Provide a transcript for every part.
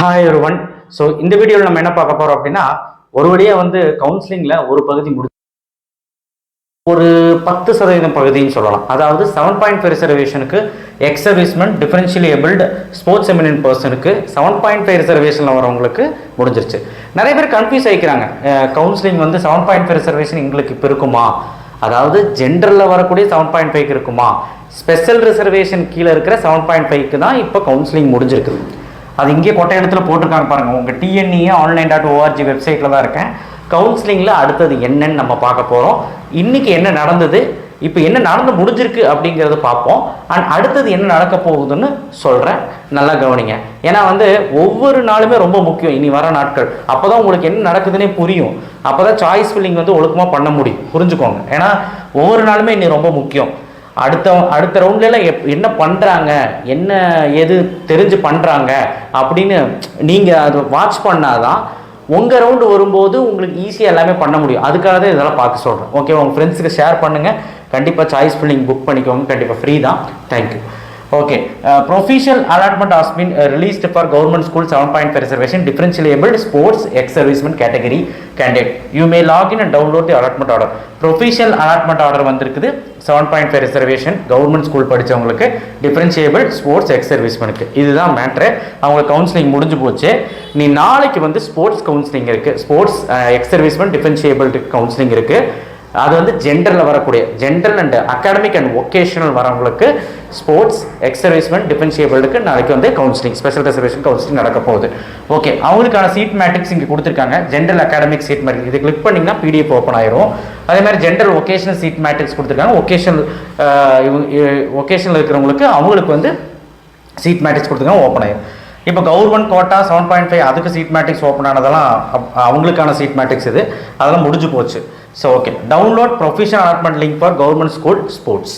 Hi one so இந்த வீடியோவில் நம்ம என்ன பார்க்க போறோம் அப்படின்னா ஒரு வழியாக வந்து கவுன்சிலிங்கில் ஒரு பகுதி முடி ஒரு பத்து சதவீதம் பகுதின்னு சொல்லலாம். அதாவது seven point five ரிசர்வேஷனுக்கு ex servicemen differentially abled sports eminent பர்சனுக்கு செவன் பாயிண்ட் ஃபைவ் ரிசர்வேஷனில் வரவங்களுக்கு முடிஞ்சிருச்சு. நிறைய பேர் கன்ஃபியூஸ் ஆகிக்கிறாங்க கவுன்சிலிங் வந்து செவன் பாயிண்ட் ஃபைவ் ரிசர்வேஷன் எங்களுக்கு இப்போ இருக்குமா? அதாவது ஜென்ரலில் வரக்கூடிய செவன் பாயிண்ட் ஃபைவ்க்கு இருக்குமா? ஸ்பெஷல் ரிசர்வேஷன் கீழே இருக்கிற செவன் பாயிண்ட் ஃபைவ்க்கு தான் இப்போ கவுன்சிலிங் முடிஞ்சிருக்குது. அது இங்கே கொட்டை இடத்துல போட்டிருக்காங்க பாருங்க. உங்கள் டிஎன்இஏ ஆன்லைன் டாட் ஓஆர்ஜி வெப்சைட்டில் தான் இருக்கேன். கவுன்சிலிங்கில் அடுத்தது என்னன்னு நம்ம பார்க்க போகிறோம் இன்னைக்கு என்ன நடந்தது? இப்போ என்ன நடந்து முடிஞ்சிருக்கு அப்படிங்கிறத பார்ப்போம். அண்ட் அடுத்தது என்ன நடக்க போகுதுன்னு சொல்கிறேன் நல்லா கவனிங்க. ஏன்னா வந்து ஒவ்வொரு நாளுமே ரொம்ப முக்கியம். இனி வர நாட்கள். அப்போ தான் உங்களுக்கு என்ன நடக்குதுன்னே புரியும். அப்போ தான் சாய்ஸ் ஃபில்லிங் வந்து ஒழுக்கமாக பண்ண முடியும். புரிஞ்சுக்கோங்க. ஏன்னா ஒவ்வொரு நாளுமே இனி ரொம்ப முக்கியம். அடுத்த அடுத்த ரவுண்ட்லாம் எப் என்ன பண்ணுறாங்க என்ன எது தெரிஞ்சு பண்ணுறாங்க அப்படின்னு நீங்கள் அதை வாட்ச் பண்ணாதான் உங்கள் ரவுண்டு வரும்போது உங்களுக்கு ஈஸியாக எல்லாமே பண்ண முடியும். அதுக்காக தான் இதெல்லாம் பார்க்க சொல்கிறேன் ஓகே உங்கள் ஃப்ரெண்ட்ஸுக்கு ஷேர் பண்ணுங்கள் கண்டிப்பாக சாய்ஸ் ஃபில்லிங் புக் பண்ணிக்கோங்க. கண்டிப்பாக ஃப்ரீ தான். Thank you okay professional allotment has been uh, released for government school 7.5 reservation differentially abled sports ex category category you may may log in and download the allotment order. Professional allotment order வந்திருக்குது. Seven point five reservation government school படித்தவங்களுக்கு differentiable sports ex சர்வீஸ்மெனுக்கு இதுதான் matter அவங்களுக்கு counselling முடிஞ்சு போச்சு. நீ நாளைக்கு வந்து sports counselling இருக்குது sports ex servicemen differentiable counselling இருக்குது அது வந்து ஜென்ரலில் வரக்கூடிய general and academic and vocational வரவங்களுக்கு ஸ்போர்ட்ஸ் எக்ஸர்வைஸ்மெண்ட் டிஃபென்சியபிளுக்கு டிஃபென்ஷியபிளுக்கு நாளைக்கு வந்து கவுன்சிலிங் ஸ்பெஷல் ரிசர்வேஷன் கவுன்சிலிங் நடக்க போகுது. ஓகே அவங்களுக்கான சீட் மேட்ரிக்ஸ் இங்கே கொடுத்துருக்காங்க. ஜென்ரல் அகாடமிக் சீட் மேட்ரிக்ஸ் இது கிளிக் பண்ணிங்கன்னா பிடிஎஃப் ஓப்பன் ஆயிரும். அதே மாதிரி ஜென்ரல் ஒகேஷனல் சீட் மேட்ரிக்ஸ் கொடுத்துருக்காங்க. ஒகேஷனல் ஒகேஷனில் இருக்கிறவங்களுக்கு அவங்களுக்கு வந்து சீட் மேட்ரிக்ஸ் கொடுத்துருக்காங்க. ஓப்பன் ஆயிரும். இப்போ government quota seven point five அதுக்கு சீட் மேட்ரிக்ஸ் ஓப்பன் ஆனதெல்லாம் அப்- அவங்களுக்கான சீட் மேட்ரிக்ஸ் இது. அதெல்லாம் முடிஞ்சு போச்சு. So okay download professional allotment link for government school sports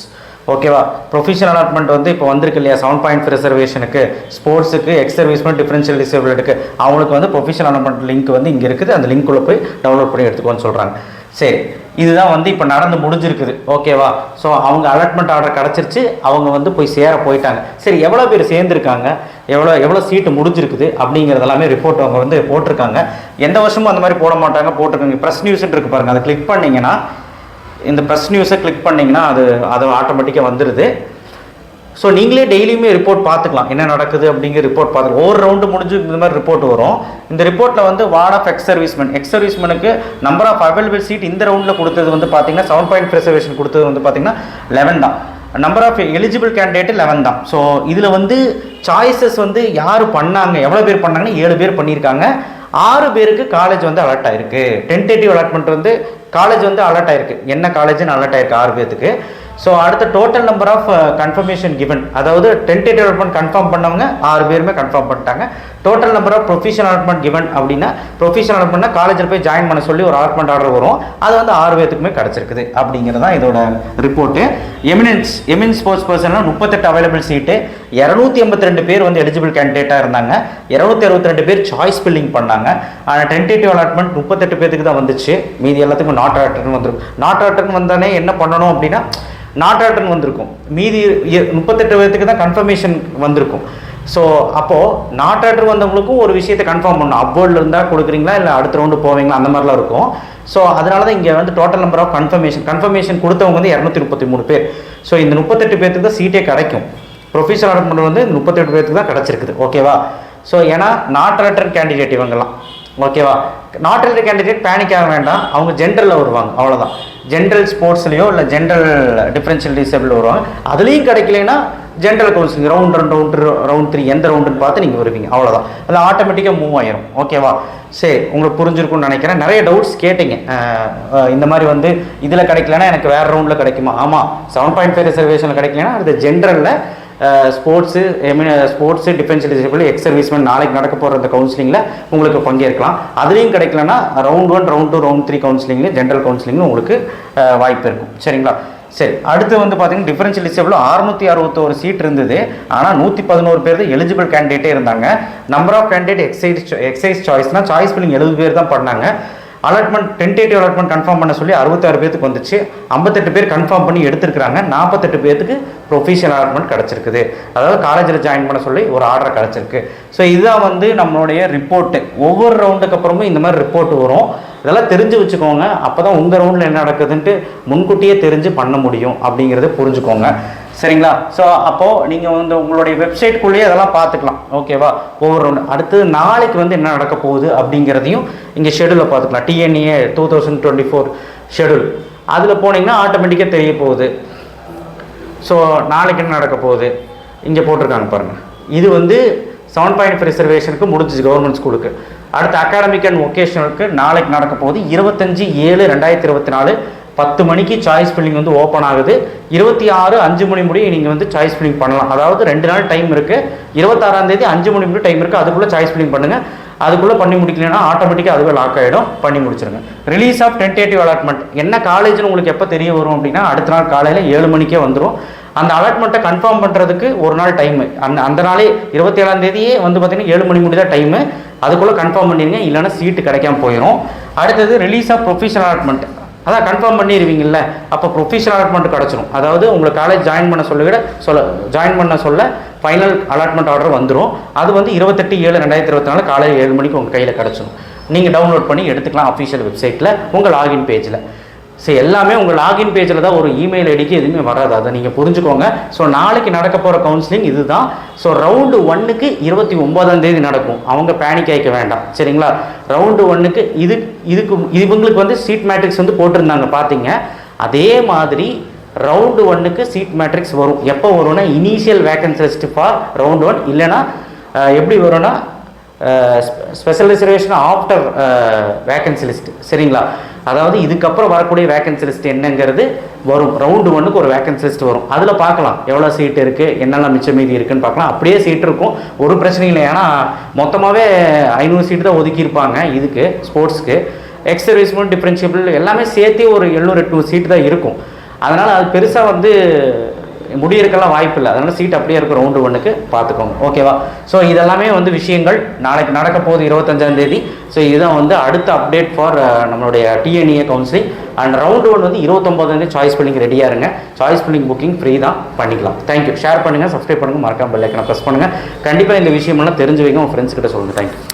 ஓகேவா ப்ரொஃபஷனல் அலாட்மெண்ட் வந்து இப்போ வந்திருக்கு இல்லையா? செவன் பாயிண்ட் ரிசர்வேஷனுக்கு ஸ்போர்ட்ஸுக்கு எக்ஸ் சர்வீஸ்மெண்ட் டிஃபரன்ஷியல் டிசபிலிட்டிக்கு அவங்களுக்கு வந்து ப்ரொஃபஷனல் அலாட்மெண்ட் லிங்க் வந்து இங்கே இருக்குது. அந்த லிங்க்குள்ளே போய் டவுன்லோட் பண்ணி எடுத்துக்கோன்னு சொல்கிறாங்க சரி. இதுதான் வந்து இப்போ நடந்து முடிஞ்சிருக்குது. ஓகேவா ஸோ அவங்க அலாட்மெண்ட் ஆர்டர் கிடச்சிருச்சு. அவங்க வந்து போய் சேர போயிட்டாங்க. சரி எவ்வளோ பேர் சேர்ந்துருக்காங்க? எவ்வளோ எவ்வளோ சீட்டு முடிஞ்சிருக்குது? அப்படிங்கிறது எல்லாமே ரிப்போர்ட் அவங்க வந்து போட்டிருக்காங்க. எந்த வருஷமும் அந்த மாதிரி போட மாட்டாங்க போட்டிருக்காங்க. ப்ரெஸ் நியூஸ்ன்னு இருக்கு பாருங்கள் அதை கிளிக் பண்ணிங்கன்னா இந்த ப்ரெஸ் நியூஸை கிளிக் பண்ணிங்கன்னா அது அது ஆட்டோமேட்டிக்காக வந்துடுது ஸோ நீங்களே டெய்லியுமே ரிப்போர்ட் பார்த்துக்கலாம். என்ன நடக்குது அப்படிங்கிற ரிப்போர்ட் பார்த்துக்கலாம். ஒவ்வொரு ரவுண்டு முடிஞ்சு இந்த மாதிரி ரிப்போர்ட் வரும். இந்த ரிப்போர்ட்டில் வந்து ward of ex servicemen ex சர்வீஸ்மேனுக்கு number of available seat இந்த ரவுண்டில் கொடுத்தது வந்து பார்த்தீங்கன்னா செவன் பாயிண்ட் ரிசர்வேஷன் கொடுத்தது வந்து பார்த்தீங்கன்னா லெவன் தான். Number of eligible candidate eleven தான். ஸோ இதில் வந்து சாய்ஸஸ் வந்து யார் பண்ணாங்க? எவ்வளோ பேர் பண்ணாங்கன்னு ஏழு பேர் பண்ணியிருக்காங்க. ஆறு பேருக்கு காலேஜ் வந்து அலர்ட் ஆயிருக்கு. டென்டேட்டிவ் அலாட்மெண்ட் வந்து காலேஜ் வந்து அலர்ட் ஆயிருக்கு. என்ன காலேஜ்னு அலர்ட் ஆயிருக்கு ஆறு பேர்த்துக்கு ஸோ அடுத்த total number of confirmation given அதாவது டென்டேட்டிவ் அலாட்மெண்ட் கன்ஃபார்ம் பண்ணவங்க ஆறு பேருமே கன்ஃபார்ம் பண்ணிட்டாங்க. Total number of professional allotment given அப்படின்னா ப்ரொஃபஷனல் அலாட்மெண்ட்னா காலேஜில் போய் ஜாயின் பண்ண சொல்லி ஒரு அலாட்மெண்ட் ஆர்டர் வரும். அது வந்து ஆறு பேருக்குமே கிடச்சிருக்குது அப்படிங்கிறது தான் இதோட ரிப்போர்ட்டு எமினன்ஸ் எமின் ஸ்போர்ட்ஸ் பர்சனில் முப்பத்தெட்டு அவைலபிள் சீட்டு இரநூத்தி எண்பத்தி ரெண்டு பேர் வந்து எலிஜிபிள் கேண்டிடேட்டாக இருந்தாங்க. இரநூத்தி அறுபத்தி ரெண்டு பேர் சாய்ஸ் ஃபில்லிங் பண்ணாங்க. ஆனால் டென்டேட்டிவ் அலாட்மெண்ட் முப்பத்தெட்டு பேருக்கு தான் வந்துச்சு. மீதி எல்லாத்துக்கும் நாட் ஆட்டர்னு வந்துடும் நாட் ஆட்டர்னு வந்தானே என்ன பண்ணணும் அப்படின்னா நாட் வந்திருக்கும். மீதி முப்பத்தெட்டு பேர்த்துக்கு தான் கன்ஃபர்மேஷன் வந்திருக்கும். ஸோ அப்போது நாட் வந்தவங்களுக்கும் ஒரு விஷயத்தை கன்ஃபார்ம் பண்ணணும். அப்வோர்டில் இருந்தால் கொடுக்குறீங்களா? இல்லை அடுத்த ரவுண்டு போவீங்களா? அந்த மாதிரிலாம் இருக்கும். ஸோ அதனால தான் இங்கே வந்து total number of confirmation confirmation கொடுத்தவங்க வந்து இரநூத்தி முப்பத்தி மூணு பேர். ஸோ இந்த முப்பத்தெட்டு பேர்த்துக்கு தான் சீட்டே கிடைக்கும். ப்ரொஃபஷனல் அலாட்மெண்ட் வந்து முப்பத்தெட்டு பேர்த்துக்கு தான் கிடச்சிருக்குது. ஓகேவா ஸோ ஏன்னா நாட் ரிட்டர்ன் கேண்டிடேட் இவங்கெல்லாம். ஓகேவா நாட் எல்ரி கேண்டிடேட் பேனிக் ஆக வேண்டாம். அவங்க ஜென்ரலில் வருவாங்க. அவ்வளோதான் ஜென்ரல் ஸ்போர்ட்ஸ்லையோ இல்லை ஜென்ரல் டிஃப்ரென்ஷியல் டிசபிள் வருவாங்க. அதுலேயும் கிடைக்கலனா ஜென்ரல் கவுன்சிலிங் ரவுண்ட் ரெண்டு ரவுண்ட் ரவுண்ட் த்ரீ எந்த ரவுண்டுன்னு பார்த்து நீங்கள் வருவீங்க. அவ்வளோதான் அது ஆட்டோமேட்டிக்காக மூவ் ஆயிரும். ஓகேவா சரி உங்களுக்கு புரிஞ்சிருக்கும்னு நினைக்கிறேன். நிறைய டவுட்ஸ் கேட்டீங்க. இந்த மாதிரி வந்து இதில் கிடைக்கலனா எனக்கு வேறு ரவுண்டில் கிடைக்குமா? ஆமாம் செவன் பாயிண்ட் ஃபைவ் ரிசர்வேஷனில் கிடைக்கலனா அது ஜென்ரலில் sports sports defence disable ex serviceman நாளைக்கு நடக்க போகிற அந்த கவுன்சிலிங்கில் உங்களுக்கு பங்கேற்கலாம். அதுலேயும் கிடைக்கலனா round one round two round three கவுன்சிலிங்லேயும் general கவுன்சிலிங்கும் உங்களுக்கு வாய்ப்பு இருக்கும். சரிங்களா? சரி அடுத்து வந்து பார்த்தீங்கன்னா டிஃபரன்ஷியல் டிசபிள் அறுநூத்தி அறுபத்தோரு சீட் இருந்தது. ஆனால் நூற்றி பதினோரு பேர் தான் எலிஜிபிள் கேண்டிடேட்டே இருந்தாங்க. Number of candidate exercise exercise சாய்ஸ்னால் choice filling எழுபது பேர் தான் பண்ணாங்க. அலாட்மெண்ட் டென்டேட்டிவ் அலாட்மெண்ட் கன்ஃபார்ம் பண்ண சொல்லி அறுபத்தாறு பேருக்கு வந்துச்சு. ஐம்பத்தெட்டு பேர் கன்ஃபார்ம் பண்ணி எடுத்துருக்காங்க நாற்பத்தெட்டு பேருக்கு ப்ரொஃபஷனல் அலாட்மெண்ட் கிடச்சிருக்குது. அதாவது காலேஜில் ஜாயின் பண்ண சொல்லி ஒரு ஆர்டர் கிடச்சிருக்கு. ஸோ இதுதான் வந்து நம்மளுடைய ரிப்போர்ட்டு ஒவ்வொரு ரவுண்டுக்கு அப்புறமும் இந்த மாதிரி ரிப்போர்ட் வரும். இதெல்லாம் தெரிஞ்சு வச்சுக்கோங்க. அப்போ தான் உங்கள் ரவுண்டில் என்ன நடக்குதுன்ட்டு முன்கூட்டியே தெரிஞ்சு பண்ண முடியும் அப்படிங்கிறத புரிஞ்சுக்கோங்க. சரிங்களா? ஸோ அப்போது நீங்கள் வந்து உங்களுடைய வெப்சைட்குள்ளேயே அதெல்லாம் பார்த்துக்கலாம். ஓகேவா ஒவ்வொரு ஒன்று அடுத்து நாளைக்கு வந்து என்ன நடக்க போகுது அப்படிங்கிறதையும் இங்கே ஷெடியூலில் பார்த்துக்கலாம். TNEA two thousand twenty four schedule அதில் போனீங்கன்னா ஆட்டோமேட்டிக்காக தெரிய போகுது. ஸோ நாளைக்கு என்ன நடக்க போகுது? இங்கே போட்டிருக்காங்க பாருங்கள் இது வந்து செவன் பாயிண்ட் ரிசர்வேஷனுக்கு முடிஞ்சிச்சு கவர்மெண்ட் ஸ்கூலுக்கு அடுத்து அகாடமிக் அண்ட் ஒகேஷனலுக்கு நாளைக்கு நடக்க போகுது. இருபத்தஞ்சி ஏழு ரெண்டாயிரத்தி இருபத்தி நாலு பத்து மணிக்கு சாய்ஸ் ஃபில்லிங் வந்து ஓப்பன் ஆகுது. இருபத்தி ஆறு அஞ்சு மணி முடியும் நீங்கள் வந்து சாய்ஸ் ஃபில்லிங் பண்ணலாம். அதாவது ரெண்டு நாள் டைம் இருக்குது இருபத்தாறாம் தேதி அஞ்சு மணி முடியும் டைம் இருக்குது அதுக்குள்ளே சாய்ஸ் ஃபில்லிங் பண்ணுங்கள் அதுக்குள்ளே பண்ணி முடிக்கலைன்னா ஆட்டோமேட்டிக்காக அதுவே லாக் ஆகிடும் பண்ணி முடிச்சிருங்க. ரிலீஸ் ஆஃப் டென்டேட்டிவ் அலாட்மெண்ட் என்ன காலேஜ்னு உங்களுக்கு எப்போ தெரிய வரும் அப்படின்னா அடுத்த நாள் காலையில் ஏழு மணிக்கே வந்துடும் அந்த அலாட்மெண்ட்டை கன்ஃபார்ம் பண்ணுறதுக்கு ஒரு நாள் டைமு அந்த அந்த நாளே இருபத்தி ஏழாம் தேதியே வந்து பார்த்தீங்கன்னா ஏழு மணி முடிதான் டைமு அதுக்குள்ளே கன்ஃபார்ம் பண்ணிடுங்க இல்லைன்னா சீட்டு கிடைக்காம போயிடும் அடுத்தது ரிலீஸ் ஆஃப் ப்ரொஃபஷனல் அலாட்மெண்ட் அதான் கன்ஃபார்ம் பண்ணிடுவீங்கல்ல அப்போ ப்ரொஃபஷனல் அலாட்மெண்ட் கிடச்சிரும். அதாவது உங்களை காலேஜ் ஜாயின் பண்ண சொல்ல விட சொல்ல ஜாயின் பண்ண சொல்ல ஃபைனல் அலாட்மெண்ட் ஆர்டர் வந்துடும் அது வந்து இருபத்தெட்டு ஏழு ரெண்டாயிரத்தி இருபத்தி நாலு காலையில் ஏழு மணிக்கு உங்கள் கையில் கிடச்சிரும். நீங்கள் டவுன்லோட் பண்ணி எடுத்துக்கலாம் அஃபிஷியல் வெப்சைட்டில் உங்கள் லாகின் பேஜில் ஸோ எல்லாமே உங்கள் லாகின் பேஜில் தான் ஒரு இமெயில் ஐடிக்கு எதுவுமே வராது. அதை நீங்கள் புரிஞ்சுக்கோங்க. ஸோ நாளைக்கு நடக்க போகிற கவுன்சிலிங் இதுதான். ஸோ ரவுண்டு ஒன்னுக்கு இருபத்தி ஒன்பதாம் தேதி நடக்கும். அவங்க பேனிக் ஆகிக்க வேண்டாம். சரிங்களா? ரவுண்டு ஒன்னுக்கு இது இதுக்கு இவங்களுக்கு வந்து சீட் மேட்ரிக்ஸ் வந்து போட்டிருந்தாங்க பார்த்தீங்க அதே மாதிரி ரவுண்டு ஒன்னுக்கு சீட் மேட்ரிக்ஸ் வரும். எப்போ வரும்னா initial vacancy list for round one இல்லைன்னா எப்படி வரும்னா special reservation after vacancy list சரிங்களா? அதாவது இதுக்கப்புறம் வரக்கூடிய வேக்கன்சி லிஸ்ட் என்னங்கிறது வரும். ரவுண்டு ஒன்றுக்கு ஒரு வேக்கன்சி லிஸ்ட் வரும். அதில் பார்க்கலாம். எவ்வளோ சீட் இருக்குது என்னெல்லாம் மிச்சம் மீதி இருக்குன்னு பார்க்கலாம். அப்படியே சீட் இருக்கும். ஒரு பிரச்சனையும் இல்லை. ஏன்னா மொத்தமாகவே ஐநூறு சீட்டு தான் ஒதுக்கியிருப்பாங்க இதுக்கு ஸ்போர்ட்ஸ்க்கு எக்ஸ் சர்வீஸ்மெண்ட் டிஃப்ரென்ஷியபிள் எல்லாமே சேர்த்தே ஒரு எழுநூறு எட்நூறு சீட்டு தான் இருக்கும். அதனால் அது பெருசாக வந்து முடியிருக்கெல்லாம் வாய்ப்பு இல்லை. அதனால் சீட் அப்படியே இருக்கும் ரவுண்டு ஒன்றுக்கு பார்த்துக்கோங்க. ஓகேவா ஸோ இதெல்லாமே வந்து விஷயங்கள் நாளைக்கு நடக்க போகுது இருபத்தஞ்சாம் தேதி. ஸோ இதுதான் வந்து அடுத்த அப்டேட் ஃபார் நம்மளுடைய TNEA counselling and round one வந்து இருபத்தொம்போதாம் தேதி சாய்ஸ் பில்லிங் ரெடியாக இருங்க. சாய்ஸ் பண்ணிங் புக்கிங் ஃப்ரீ தான். பண்ணிக்கலாம். தேங்க்யூ ஷேர் பண்ணுங்கள் சப்ஸ்கிரைப் பண்ணுங்கள் மறக்காம பெல் ஐக்கனை ப்ரெஸ் பண்ணுங்கள் கண்டிப்பாக இந்த விஷயமெல்லாம் தெரிஞ்சு வைங்க. உங்கள் ஃப்ரெண்ட்ஸ் கிட்ட சொல்லுங்கள் தேங்க்யூ